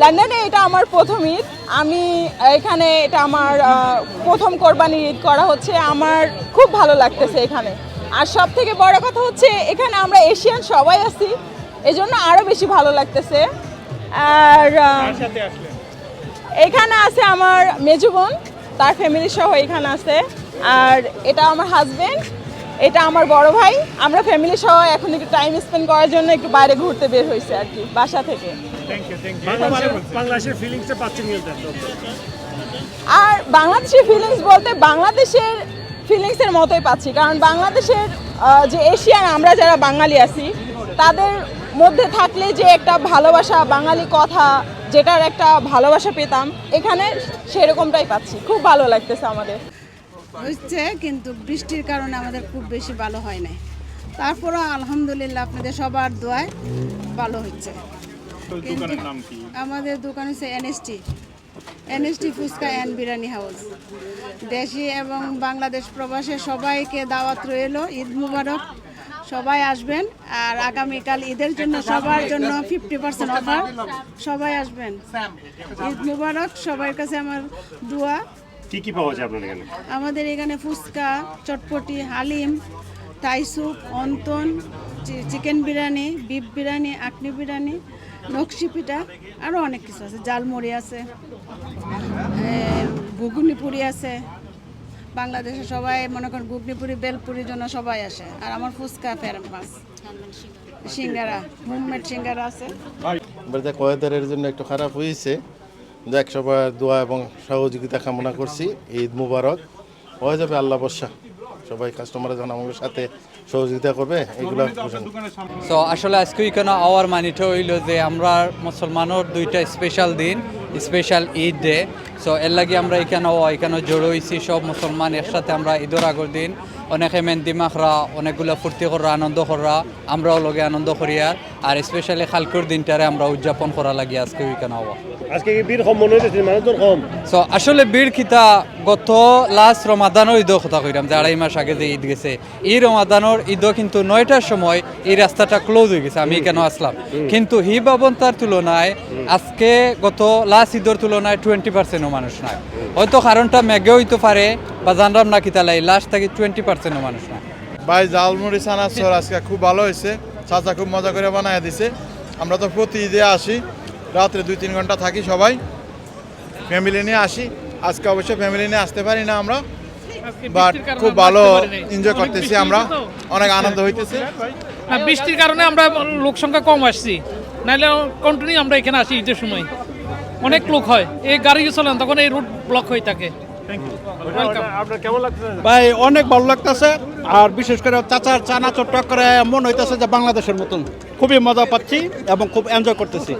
লন্ডনে এটা আমার প্রথম ঈদ। আমি এখানে এটা আমার প্রথম কোরবানি ঈদ করা হচ্ছে। আমার খুব ভালো লাগতেছে এখানে। আর সব থেকে বড় কথা হচ্ছে এখানে আমরা এশিয়ান সবাই আছি। এই জন্য আরও বেশি ভালো লাগতেছে। আর এখানে আছে আমার মেজু বোন তার ফ্যামিলি সহ এখানে আছে। আর এটা আমার হাজবেন্ড এটা আমার বড় ভাই। আমরা ফ্যামিলি সহ এখন একটু টাইম স্পেন্ড করার জন্য একটু বাইরে ঘুরতে বের হয়েছে আর কি বাসা থেকে। বাংলাদেশের বাংলাদেশের ফিলিংসটা পাচ্ছেন আর বাংলাদেশের ফিলিংস বলতে বাংলাদেশের ফিলিংসের মতোই পাচ্ছি। কারণ বাংলাদেশের যে এশিয়ান আমরা যারা বাঙালি আছি তাদের মধ্যে থাকলে যে একটা ভালোবাসা বাঙালি কথা যেটার একটা ভালোবাসা পেতাম এখানে সেরকমটাই পাচ্ছি। খুব ভালো লাগতেছে আমাদের। হচ্ছে কিন্তু বৃষ্টির কারণে আমাদের খুব বেশি ভালো হয় নাই। তারপরও আলহামদুলিল্লাহ আপনাদের সবার দোয়ায় ভালো হচ্ছে। কিন্তু আমাদের দোকান হচ্ছে NST NST fuchka and biryani house দেশি এবং বাংলাদেশ প্রবাসে সবাইকে দাওয়াত রইল ঈদ মুবারক। সবাই আসবেন আর আগামীকাল ঈদের জন্য সবার জন্য ফিফটি পার্সেন্ট অফার সবাই আসবেন। ঈদ মুবারক সবার কাছে আমার দোয়া। কি কি পাওয়া যায় আপনার এখানে? আমাদের এখানে fuchka chotpoti haleem Thai soup wonton chicken biryani beef biryani akhni biryani নকশি পিঠা আরও অনেক কিছু আছে। জালমুড়ি আছে ঘুগনি পুরি আছে। বাংলাদেশে সবাই, মনে করেন ঘুগনি পুরি বেলপুরির জন্য সবাই আসে। আর আমার ফুচকা ফেরামাস সিঙ্গারা হোমমেড সিঙ্গারা আছে। বাড়িতে ওয়েদারের জন্য একটু খারাপ হয়েছে দেখ সবাই দোয়া এবং সহযোগিতা কামনা করছি, ঈদ মুবারক। হয়ে যাবে আল্লাহ বর্ষা সবাই কাস্টমার যখন আমাদের সাথে সহযোগিতা করবে এগুলো সো আসলে আজকে এখানে আওয়ার মানিটা হইল যে আমরা মুসলমানের দুইটা স্পেশাল দিন স্পেশাল ঈদ ডে সো এর লাগে আমরা এখানে এখানে জড়ো হয়েছি সব মুসলমান একসাথে আমরা ঈদের আগের দিন অনেকে মেহেন্দি মাখরা অনেকগুলো ফুর্তি করা আনন্দ করা আমরাও লগে আনন্দ করি আর। স্পেশালি খালকুর দিনটারে আমরা উদযাপন করা লাগি আজকে এখানে হওয়া আজকে কি বীর কম মনে হইতেছে মানুষজন কম? সো আসলে বীর খিতা গত লাস্ট রমাদানের ঈদও কথা কইরাম যে আড়াই মাস আগে যে ঈদ গেছে এই রমাদানের ঈদও কিন্তু নয়টার সময় এই রাস্তাটা ক্লোজ হয়ে গেছে আমি কেন আসলাম? কিন্তু হি বাবন্তার তুলনায় আজকে গত লাস্ট ঈদের তুলনায় টোয়েন্টি পার্সেন্টও মানুষ নাই। হয়তো কারণটা মেঘে হইতে পারে বা জানলাম না কিতালাই লাস্ট থেকে টোয়েন্টি পার্সেন্টও মানুষ নাই। ভাই জালমুড়ি চানাচর আজকে খুব ভালো হয়েছে। চাচা খুব মজা করে বানায় দিছে। আমরা তো প্রতি ঈদে আসি রাত্রে দুই তিন ঘণ্টা থাকি সবাই। ফ্যামিলি নিয়ে আসি। আজকে অবশ্যই ফ্যামিলি নিয়ে আসতে পারি না আমরা বাট খুব ভালো এনজয় করতেছি আমরা। অনেক আনন্দ হইতেছে। বৃষ্টির কারণে আমরা লোক সংখ্যা কম আসছি। নাহলে কন্টিনিউ আমরা এখানে আসি ঈদের সময়। অনেক লোক হয়। এই গাড়ি চলেন তখন এই রুট ব্লক হয়ে থাকে। ভাই অনেক ভালো লাগতেছে। আর বিশেষ করে চাচার চানা টক করে মন হইতেছে যে বাংলাদেশের মতন। খুবই মজা পাচ্ছি এবং খুব এনজয় করতেছি।